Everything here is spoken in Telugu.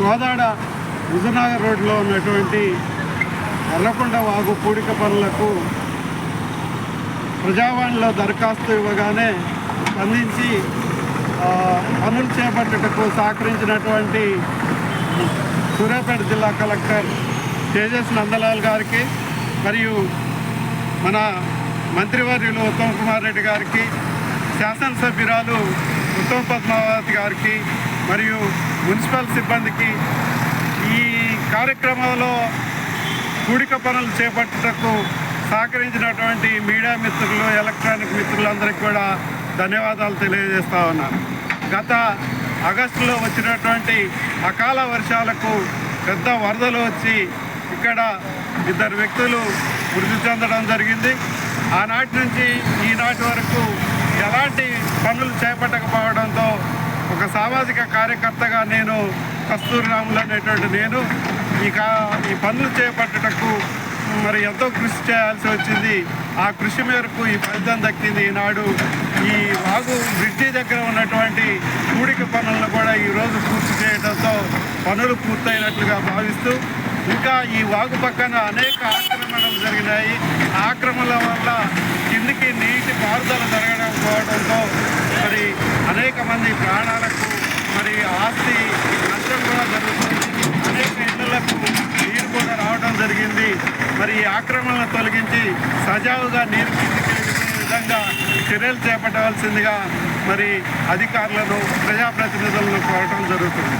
గోదాడ విజయనగర్ రోడ్లో ఉన్నటువంటి ఎర్రకొండ వాగు పూడిక పనులకు ప్రజావాణిలో దరఖాస్తు ఇవ్వగానే స్పందించి పనులు చేపట్టుటకు సహకరించినటువంటి సూర్యాపేట జిల్లా కలెక్టర్ తేజస్ నందలాల్ గారికి మరియు మన మంత్రివర్యులు ఉత్తమ్ కుమార్ రెడ్డి గారికి శాసనసభ్యురాలు ఉత్తమ్ పద్మావతి గారికి మరియు మున్సిపల్ సిబ్బందికి ఈ కార్యక్రమంలో కూడిక పనులు చేపట్టుటకు సహకరించినటువంటి మీడియా మిత్రులు ఎలక్ట్రానిక్ మిత్రులందరికీ కూడా ధన్యవాదాలు తెలియజేస్తా ఉన్నాను. గత ఆగస్టులో వచ్చినటువంటి అకాల వర్షాలకు పెద్ద వరదలు వచ్చి ఇక్కడ ఇద్దరు వ్యక్తులు మృతి చెందడం జరిగింది. ఆనాటి నుంచి ఈనాటి వరకు ఎలాంటి పనులు చేపట్టకపోవడంతో సామాజిక కార్యకర్తగా నేను కస్తూరి రాములు అనేటువంటి నేను ఈ కా ఈ పనులు చేపట్టుటకు మరి ఎంతో కృషి చేయాల్సి వచ్చింది. ఆ కృషి మేరకు ఈ ఫలితం దక్కింది. ఈనాడు ఈ వాగు బ్రిడ్జి దగ్గర ఉన్నటువంటి కూడిక పనులను కూడా ఈరోజు పూర్తి చేయడంతో పనులు పూర్తయినట్లుగా భావిస్తూ ఇంకా ఈ వాగు పక్కన అనేక ఆక్రమణలు జరిగినాయి. ఆక్రమణల వల్ల కిందికి నీటి పారుదల జరగడం పోవడంతో మరి అనేక మంది ప్రాణాలకు మరి ఆస్తి నష్టం కూడా జరుగుతుంది అనేక ఇళ్ళకు నీరు కూడా రావడం జరిగింది మరి ఈ ఆక్రమణను తొలగించి సజావుగా నీరు కిందికి విధంగా చర్యలు చేపట్టవలసిందిగా మరి అధికారులను ప్రజాప్రతినిధులను కోరటం జరుగుతుంది.